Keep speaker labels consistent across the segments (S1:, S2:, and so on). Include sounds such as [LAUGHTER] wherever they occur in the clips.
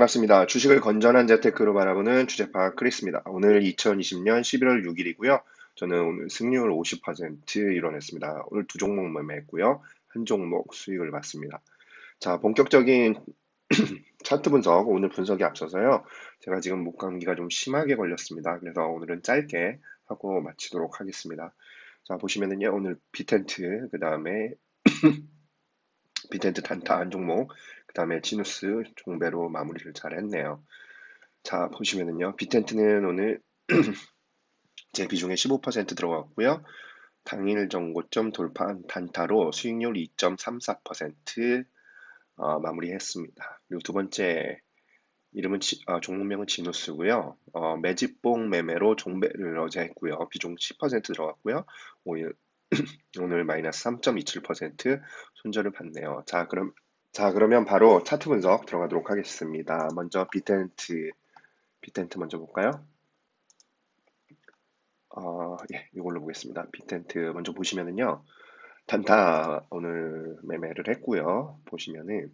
S1: 반갑습니다. 주식을 건전한 재테크로 바라보는 주제파 크리스입니다. 오늘 2020년 11월 6일이고요. 저는 오늘 승률 50% 이뤄냈습니다. 오늘 두 종목 매매했고요. 한 종목 수익을 봤습니다. 자, 본격적인 [CLEARS THROAT] 차트 분석, 오늘 분석에 앞서서요. 제가 지금 목 감기가 좀 심하게 걸렸습니다. 그래서 오늘은 짧게 하고 마치도록 하겠습니다. 자, 보시면은요. 오늘 비텐트, 그 다음에 [CLEARS THROAT] 비텐트 단타 한 종목, 그 다음에 지누스 종배로 마무리를 잘 했네요. 자, 보시면은요. 비텐트는 오늘 [CLEARS THROAT] 제 비중에 15% 들어갔고요. 당일 정고점 돌파한 단타로 수익률 2.34% 어, 마무리했습니다. 그리고 두 번째 이름은 지, 어, 종목명은 지누스고요. 어, 매집봉 매매로 종배를 어제 했고요. 비중 10% 들어갔고요. 오늘 [CLEARS THROAT] 오늘 마이너스 3.27% 손절을 받네요. 자, 그럼 자, 그러면 바로 차트 분석 들어가도록 하겠습니다. 먼저 비텐트, 비텐트 먼저 볼까요? 어, 예, 이걸로 보겠습니다. 비텐트 먼저 보시면은요. 단타 오늘 매매를 했고요. 보시면은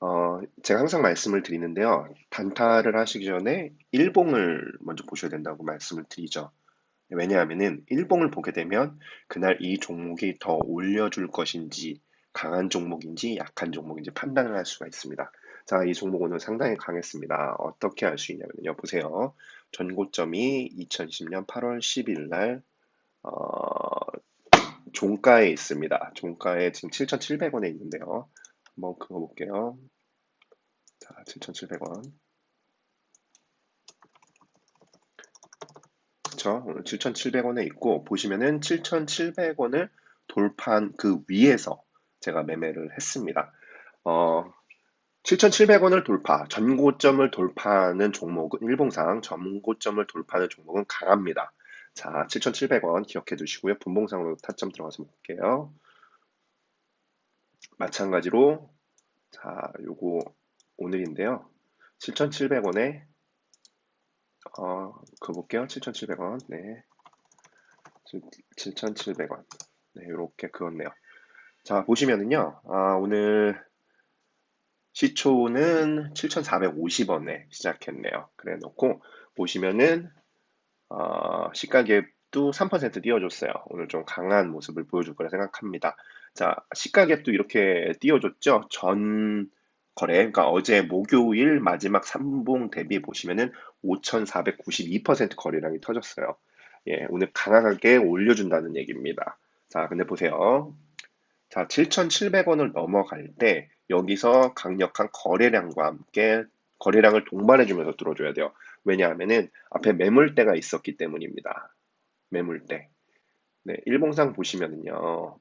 S1: 어, 제가 항상 말씀을 드리는데요. 단타를 하시기 전에 일봉을 먼저 보셔야 된다고 말씀을 드리죠. 왜냐하면은 일봉을 보게 되면 그날 이 종목이 더 올려줄 것인지 강한 종목인지 약한 종목인지 판단을 할 수가 있습니다. 자, 이 종목 오늘 상당히 강했습니다. 어떻게 알 수 있냐면요. 보세요. 전고점이 2020년 8월 10일 날 어, 종가에 있습니다. 종가에 지금 7,700원에 있는데요. 한번 그거 볼게요. 자, 7,700원. 오늘 7,700원에 있고, 보시면은 7,700원을 돌파한 그 위에서 제가 매매를 했습니다. 어, 7,700원을 돌파, 전고점을 돌파하는 종목은 일봉상 전고점을 돌파하는 종목은 강합니다. 자, 7,700원 기억해 두시고요. 분봉상으로 타점 들어가서 볼게요. 마찬가지로 자, 요거 오늘인데요. 7,700원에 어, 그거 볼게요. 7,700원. 네. 7,700원. 네, 요렇게 그었네요. 자, 보시면은요, 아, 오늘 시초는 7,450원에 시작했네요. 그래 놓고, 보시면은, 어, 시가갭도 3% 띄워줬어요. 오늘 좀 강한 모습을 보여줄 거라 생각합니다. 자, 시가갭도 이렇게 띄워줬죠? 전 거래, 그러니까 어제 목요일 마지막 3봉 대비 보시면은 5,492% 거래량이 터졌어요. 예, 오늘 강하게 올려준다는 얘기입니다. 자, 근데 보세요. 자, 7,700원을 넘어갈 때 여기서 강력한 거래량과 함께 거래량을 동반해주면서 들어줘야 돼요. 왜냐하면은 앞에 매물대가 있었기 때문입니다. 매물대. 네, 일봉상 보시면은요.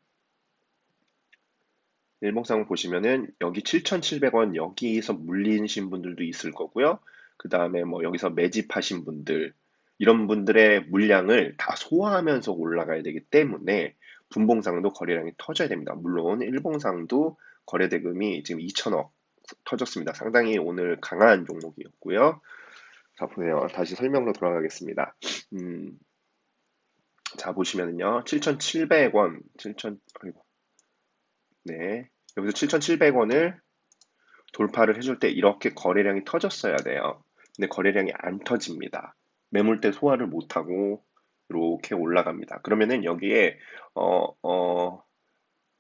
S1: 일봉상 보시면은 여기 7,700원 여기서 물리신 분들도 있을 거고요. 그 다음에 뭐 여기서 매집하신 분들 이런 분들의 물량을 다 소화하면서 올라가야 되기 때문에 분봉상도 거래량이 터져야 됩니다. 물론 일봉상도 거래 대금이 지금 2천억 터졌습니다. 상당히 오늘 강한 종목이었고요. 자 보세요. 다시 설명으로 돌아가겠습니다. 음, 자 보시면은요. 7,700원, 7,000 아이고. 네. 여기서 7,700원을 돌파를 해줄 때 이렇게 거래량이 터졌어야 돼요. 근데 거래량이 안 터집니다. 매물대 소화를 못하고 이렇게 올라갑니다. 그러면은 여기에 어, 어,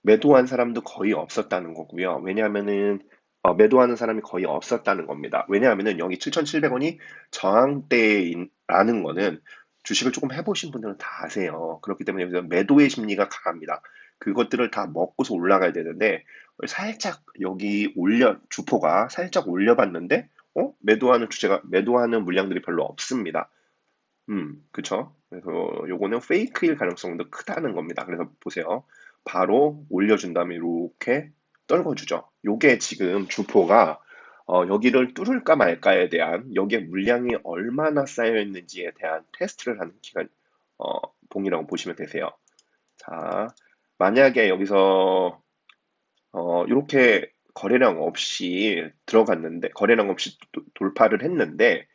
S1: 매도한 사람도 거의 없었다는 거고요. 왜냐하면은 어, 매도하는 사람이 거의 없었다는 겁니다. 왜냐하면은 여기 7,700원이 저항대라는 거는 주식을 조금 해보신 분들은 다 아세요. 그렇기 때문에 여기서 매도의 심리가 강합니다. 그것들을 다 먹고서 올라가야 되는데 살짝 여기 올려 주포가 살짝 올려봤는데 어 매도하는 주제가 매도하는 물량들이 별로 없습니다. 음, 그쵸? 그래서 요거는 페이크일 가능성도 크다는 겁니다. 그래서 보세요. 바로 올려준 다음에 이렇게 떨궈주죠. 요게 지금 주포가 어, 여기를 뚫을까 말까에 대한 여기에 물량이 얼마나 쌓여 있는지에 대한 테스트를 하는 기간 어, 봉이라고 보시면 되세요. 자, 만약에 여기서 어, 이렇게 거래량 없이 들어갔는데 거래량 없이 돌파를 했는데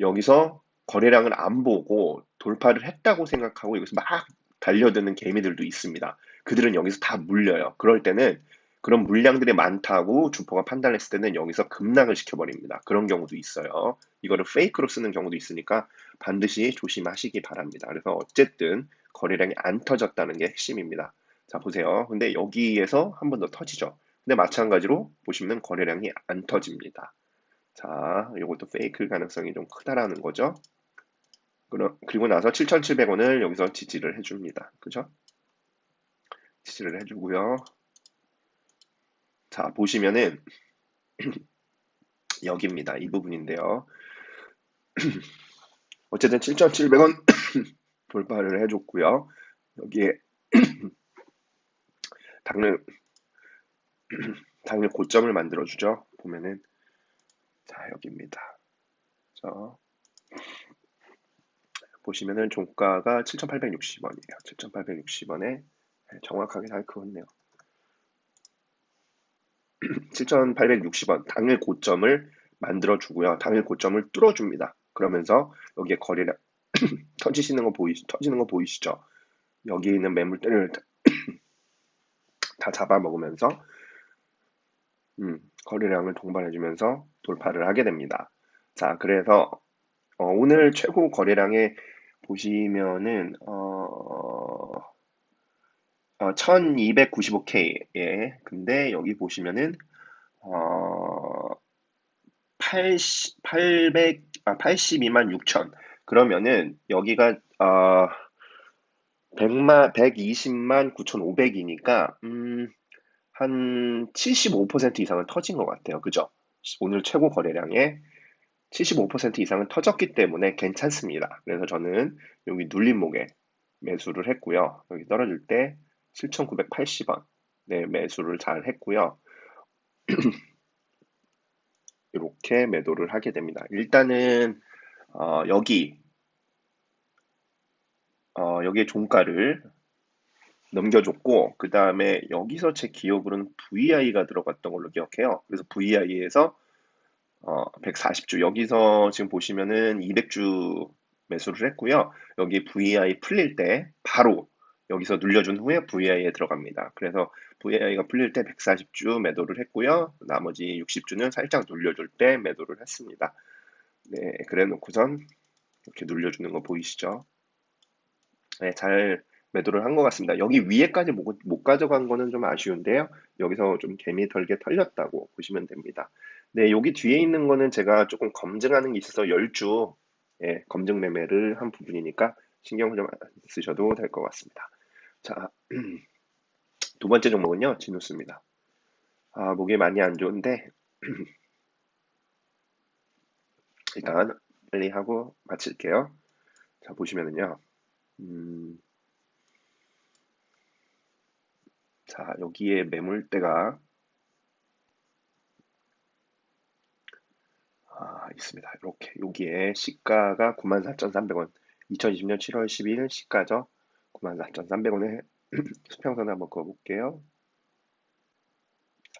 S1: 여기서 거래량을 안 보고 돌파를 했다고 생각하고 여기서 막 달려드는 개미들도 있습니다. 그들은 여기서 다 물려요. 그럴 때는 그런 물량들이 많다고 주포가 판단했을 때는 여기서 급락을 시켜버립니다. 그런 경우도 있어요. 이거를 페이크로 쓰는 경우도 있으니까 반드시 조심하시기 바랍니다. 그래서 어쨌든 거래량이 안 터졌다는 게 핵심입니다. 자, 보세요. 근데 여기에서 한 번 더 터지죠. 근데 마찬가지로 보시면 거래량이 안 터집니다. 자, 이것도 페이크 가능성이 좀 크다라는 거죠. 그리고 나서 7,700원을 여기서 지지를 해줍니다. 그죠? 지지를 해주고요. 자, 보시면은 [CLEARS THROAT] 여기입니다. 이 부분인데요. [CLEARS THROAT] 어쨌든 7,700원 [COUGHS] 돌파를 해줬고요. 여기에 [COUGHS] 당일 당일 [COUGHS] 고점을 만들어주죠. 보면은 자 여기입니다. 자 보시면은 종가가 7,860원이에요. 7,860원에 정확하게 잘 그었네요. 7,860원 당일 고점을 만들어 주고요. 당일 고점을 뚫어 줍니다. 그러면서 여기에 거래량 터지시는 [CLEARS THROAT] 거 보이 터지는 거 보이시죠? 여기 있는 매물대를 [CLEARS THROAT] 다 잡아먹으면서 음, 거래량을 동반해주면서 돌파를 하게 됩니다. 자, 그래서 어, 오늘 최고 거래량에 보시면은 어, 어, 1295K. 예. 근데 여기 보시면은, 어, 80, 800, 아, 82만 6천. 그러면은, 여기가, 어, 100만, 120만 9,500이니까, 음, 한 75% 이상은 터진 것 같아요. 그죠? 오늘 최고 거래량에 75% 이상은 터졌기 때문에 괜찮습니다. 그래서 저는 여기 눌림목에 매수를 했고요. 여기 떨어질 때 7,980원 네, 매수를 잘 했고요. [CLEARS THROAT] 이렇게 매도를 하게 됩니다. 일단은 어, 여기 어, 여기에 종가를 넘겨줬고 그 다음에 여기서 제 기억으로는 VI가 들어갔던 걸로 기억해요. 그래서 VI에서 어, 140주 여기서 지금 보시면은 200주 매수를 했고요. 여기 VI 풀릴 때 바로 여기서 눌려준 후에 VI에 들어갑니다. 그래서 VI가 풀릴 때 140주 매도를 했고요. 나머지 60주는 살짝 눌려줄 때 매도를 했습니다. 네, 그래 놓고선 이렇게 눌려주는 거 보이시죠? 네, 잘 매도를 한 것 같습니다. 여기 위에까지 못, 못 가져간 거는 좀 아쉬운데요. 여기서 좀 개미 털게 털렸다고 보시면 됩니다. 네, 여기 뒤에 있는 거는 제가 조금 검증하는 게 있어서 10주 예, 검증 매매를 한 부분이니까 신경 좀 쓰셔도 될 것 같습니다. 자, [CLEARS THROAT] 두 번째 종목은요, 지누스입니다. 아, 목이 많이 안 좋은데, [CLEARS THROAT] 일단 빨리 하고 마칠게요. 자, 보시면은요, 음, 자, 여기에 매물대가 아, 있습니다. 이렇게 여기에 시가가 94,300원 2020년 7월 12일 시가죠. 94,300원에 [CLEARS THROAT] 수평선 한번 그어볼게요.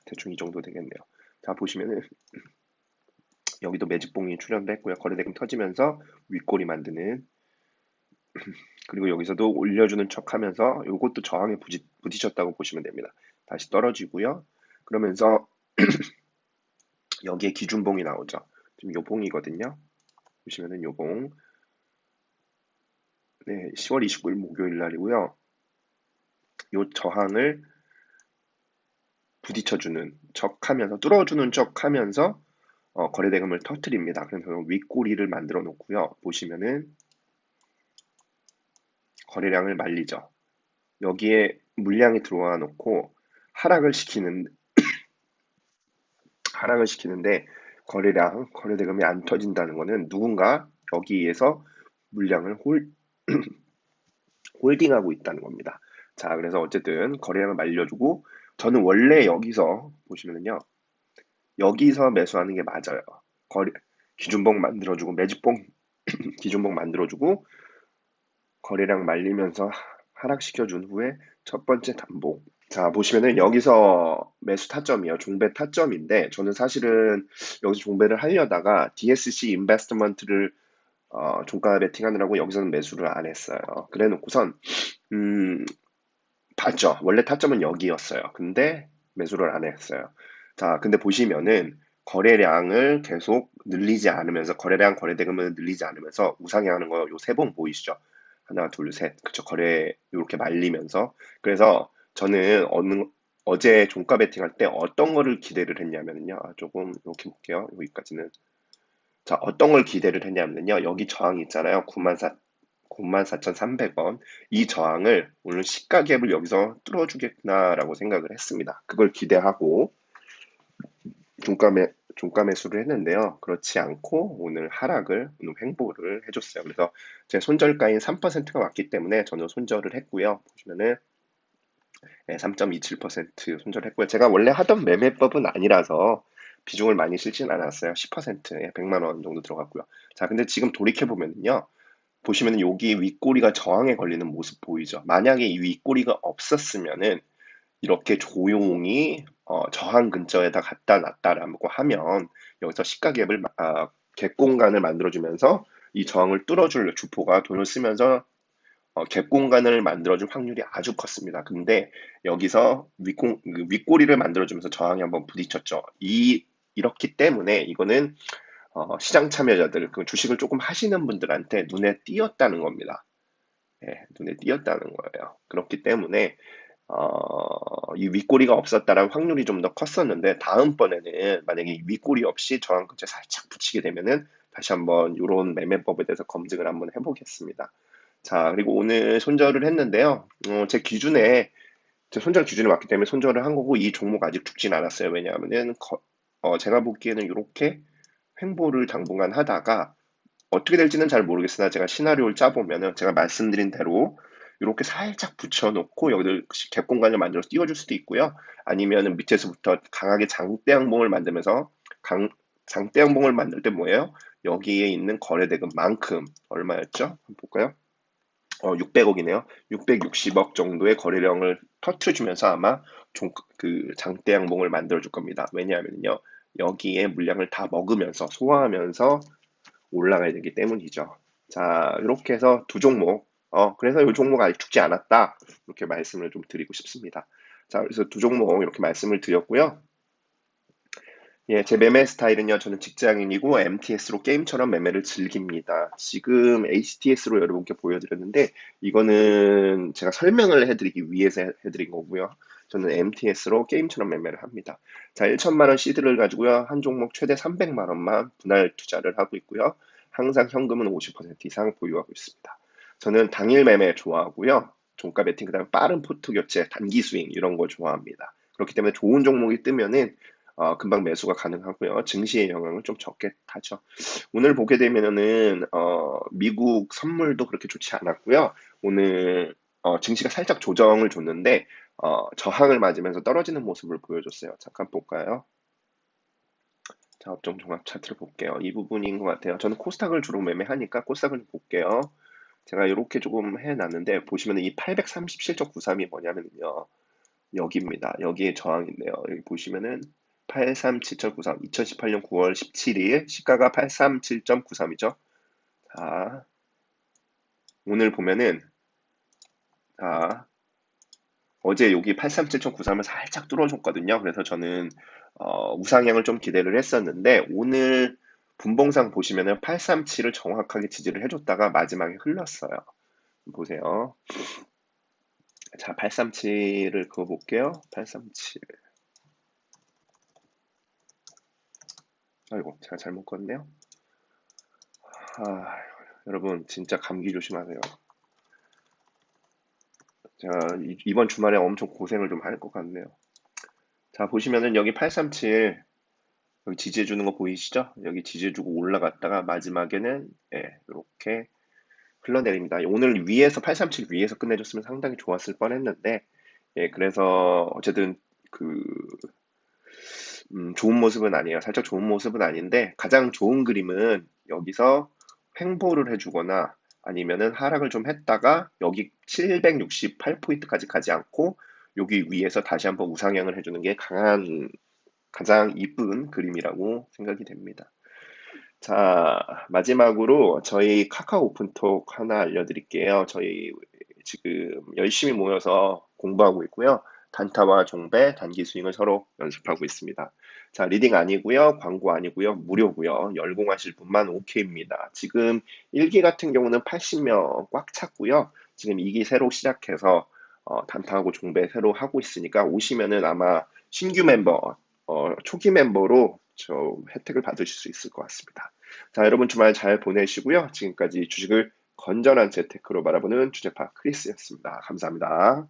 S1: 대충 이 정도 되겠네요. 자 보시면은 [CLEARS THROAT] 여기도 매집봉이 출현됐고요. 거래대금 터지면서 윗골이 만드는 [CLEARS THROAT] 그리고 여기서도 올려주는 척 하면서 이것도 저항에 부딪, 부딪혔다고 보시면 됩니다. 다시 떨어지고요. 그러면서 여기에 기준봉이 나오죠. 지금 요 봉이거든요. 보시면은 요 봉. 네, 10월 29일 목요일 날이고요. 요 저항을 부딪혀주는 척 하면서 뚫어주는 척 하면서 어, 거래대금을 터트립니다. 그래서 윗꼬리를 만들어 놓고요. 보시면은 거래량을 말리죠. 여기에 물량이 들어와 놓고 하락을 시키는 [COUGHS] 하락을 시키는데 거래량, 거래대금이 안 터진다는 것은 누군가 여기에서 물량을 홀, [CLEARS THROAT] 홀딩하고 있다는 겁니다. 자, 그래서 어쨌든 거래량을 말려주고 저는 원래 여기서 보시면은요. 여기서 매수하는 게 맞아요. 거래 기준봉 만들어주고 매집봉 [CLEARS THROAT] 기준봉 만들어주고 거래량 말리면서 하락시켜준 후에 첫 번째 단봉. 자 보시면은 여기서 매수 타점이요 종배 타점인데 저는 사실은 여기서 종배를 하려다가 DSC 인베스트먼트를 어, 종가 베팅하느라고 여기서는 매수를 안 했어요. 그래 놓고선 음, 봤죠. 원래 타점은 여기였어요. 근데 매수를 안 했어요. 자, 근데 보시면은 거래량을 계속 늘리지 않으면서 거래량 거래대금을 늘리지 않으면서 우상향하는 거 요 세 번 보이시죠? 하나, 둘, 셋. 그쵸. 거래 이렇게 말리면서 그래서 저는 어느 어제 종가 베팅 할 때 어떤 거를 기대를 했냐면요. 아, 조금 이렇게 볼게요. 여기까지는 자, 어떤 걸 기대를 했냐면요. 여기 저항 있잖아요. 94, 94,300원. 이 저항을 오늘 시가 갭을 여기서 뚫어주겠구나라고 생각을 했습니다. 그걸 기대하고 종가 매, 종가 매수를 했는데요. 그렇지 않고 오늘 하락을, 오늘 횡보를 해줬어요. 그래서 제 손절가인 3%가 왔기 때문에 저는 손절을 했고요. 보시면은 3.27% 손절했고요. 제가 원래 하던 매매법은 아니라서 비중을 많이 실진 않았어요. 10%에 100만 원 정도 들어갔고요. 자, 근데 지금 돌이켜 보면요. 보시면 여기 윗꼬리가 저항에 걸리는 모습 보이죠. 만약에 이 윗꼬리가 없었으면은 이렇게 조용히 어, 저항 근처에다 갖다 놨다라고 하면 여기서 시가 갭을 아, 갭 공간을 만들어주면서 이 저항을 뚫어줄 주포가 돈을 쓰면서 어, 갭 공간을 만들어줄 확률이 아주 컸습니다. 근데 여기서 윗공, 그 윗꼬리를 만들어주면서 저항이 한번 부딪혔죠. 이 이렇기 때문에 이거는 어, 시장 참여자들, 그 주식을 조금 하시는 분들한테 눈에 띄었다는 겁니다. 예, 눈에 띄었다는 거예요. 그렇기 때문에 어, 이 윗꼬리가 없었다라는 확률이 좀 더 컸었는데 다음번에는 만약에 윗꼬리 없이 저항 근처에 살짝 붙이게 되면은 다시 한번 이런 매매법에 대해서 검증을 한번 해보겠습니다. 자 그리고 오늘 손절을 했는데요. 어, 제 기준에 제 손절 기준이 맞기 때문에 손절을 한 거고 이 종목 아직 죽진 않았어요. 왜냐하면은 거, 어, 제가 보기에는 이렇게 횡보를 당분간 하다가 어떻게 될지는 잘 모르겠으나 제가 시나리오를 짜보면은 제가 말씀드린 대로 이렇게 살짝 붙여놓고 여기를 갭 공간을 만들어서 띄워줄 수도 있고요. 아니면은 밑에서부터 강하게 장대 항봉을 만들면서 강, 장대 항봉을 만들 때 뭐예요? 여기에 있는 거래대금만큼 얼마였죠? 한번 볼까요? 어, 600억이네요. 660억 정도의 거래량을 터트려주면서 아마 종, 그 장대 항봉을 만들어줄 겁니다. 왜냐하면요. 여기에 물량을 다 먹으면서 소화하면서 올라가야 되기 때문이죠. 자, 이렇게 해서 두 종목 어, 그래서 이 종목 아직 죽지 않았다. 이렇게 말씀을 좀 드리고 싶습니다. 자, 그래서 두 종목 이렇게 말씀을 드렸고요. 예, 제 매매 스타일은요, 저는 직장인이고 MTS로 게임처럼 매매를 즐깁니다. 지금 HTS로 여러분께 보여드렸는데, 이거는 제가 설명을 해드리기 위해서 해드린 거고요. 저는 MTS로 게임처럼 매매를 합니다. 자, 1천만 원 시드를 가지고요, 한 종목 최대 300만 원만 분할 투자를 하고 있고요. 항상 현금은 50% 이상 보유하고 있습니다. 저는 당일 매매 좋아하고요. 종가 베팅, 그 다음에 빠른 포트 교체, 단기 스윙 이런 거 좋아합니다. 그렇기 때문에 좋은 종목이 뜨면은 어, 금방 매수가 가능하고요. 증시의 영향을 좀 적게 하죠. 오늘 보게 되면은 어, 미국 선물도 그렇게 좋지 않았고요. 오늘 어, 증시가 살짝 조정을 줬는데 어, 저항을 맞으면서 떨어지는 모습을 보여줬어요. 잠깐 볼까요? 자, 업종 종합 차트를 볼게요. 이 부분인 것 같아요. 저는 코스닥을 주로 매매하니까 코스닥을 볼게요. 제가 이렇게 조금 해놨는데 보시면 이 837.93이 뭐냐면요. 여기입니다. 여기에 저항인데요. 여기 보시면은 837.93 2018년 9월 17일 시가가 837.93이죠. 자 오늘 보면은 자 어제 여기 837.93을 살짝 뚫어줬거든요. 그래서 저는 어, 우상향을 좀 기대를 했었는데 오늘 분봉상 보시면은 837을 정확하게 지지를 해줬다가 마지막에 흘렀어요. 보세요. 자, 837을 그어 볼게요. 837. 아이고, 제가 잘못 껐네요. 아, 여러분, 진짜 감기 조심하세요. 제가 이번 주말에 엄청 고생을 좀 할 것 같네요. 자, 보시면은 여기 837 여기 지지해주는 거 보이시죠? 여기 지지해주고 올라갔다가 마지막에는 예, 이렇게 흘러내립니다. 오늘 위에서 837 위에서 끝내줬으면 상당히 좋았을 뻔 했는데 예, 그래서 어쨌든 그 음, 좋은 모습은 아니에요. 살짝 좋은 모습은 아닌데 가장 좋은 그림은 여기서 횡보를 해주거나 아니면은 하락을 좀 했다가 여기 768포인트까지 가지 않고 여기 위에서 다시 한번 우상향을 해주는 게 강한 가장 이쁜 그림이라고 생각이 됩니다. 자, 마지막으로 저희 카카오 오픈톡 하나 알려드릴게요. 저희 지금 열심히 모여서 공부하고 있고요. 단타와 종배, 단기 스윙을 서로 연습하고 있습니다. 자, 리딩 아니고요. 광고 아니고요. 무료고요. 열공하실 분만 오케이입니다. 지금 1기 같은 경우는 80명 꽉 찼고요. 지금 2기 새로 시작해서 어, 단타하고 종배 새로 하고 있으니까 오시면은 아마 신규 멤버, 어, 초기 멤버로 저 혜택을 받으실 수 있을 것 같습니다. 자, 여러분 주말 잘 보내시고요. 지금까지 주식을 건전한 재테크로 바라보는 주제파 크리스였습니다. 감사합니다.